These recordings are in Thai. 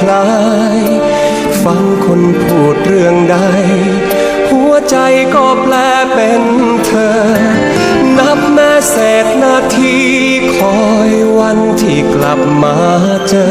คลาย ฟังคนพูดเรื่องใด หัวใจก็แปลเป็นเธอ นับแม้เศษนาทีคอยวันที่กลับมาเจอ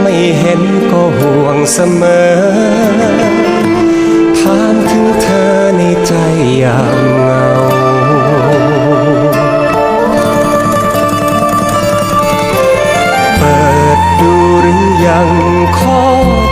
ไม่เห็นก็ห่วงเสมอถามถึงเธอในใจยาม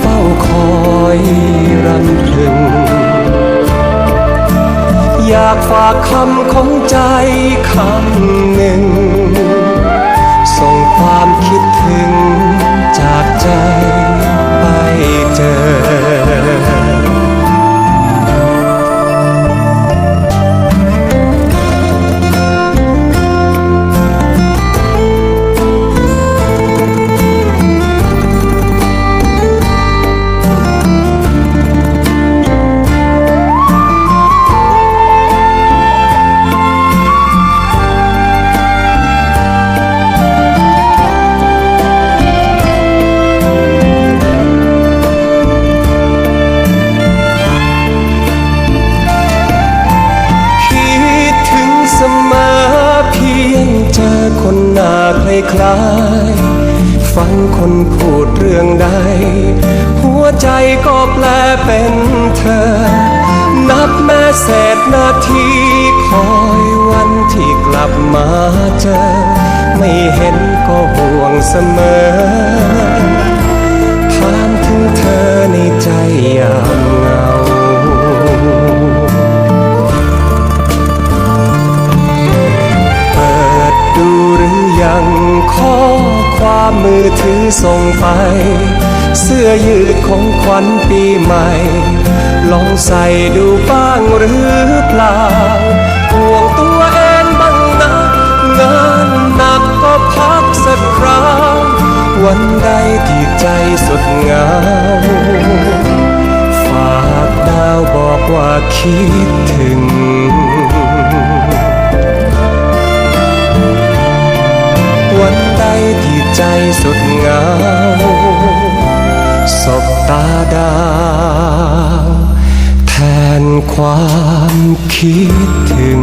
เฝ้าคอยรำพึง อยากฝากคำของใจคำ คลาย ฟังคนพูดเรื่องใด หัวใจก็แปลเป็นเธอ นับแม้เศษนาทีคอยวันที่กลับมาเจอ ไม่เห็นก็ห่วงเสมอ มมือถือส่งไป เสื้อยืดของขวัญปีใหม่ ลองใส่ดูบ้างหรือเปล่าห่วงตัวเองบ้างนะงานหนักก็พักสักคราววันใดที่ใจสดเงาฝากดาวบอกว่าคิดถึง ใจสุดเหงาสบตาดาวแทนความคิดถึง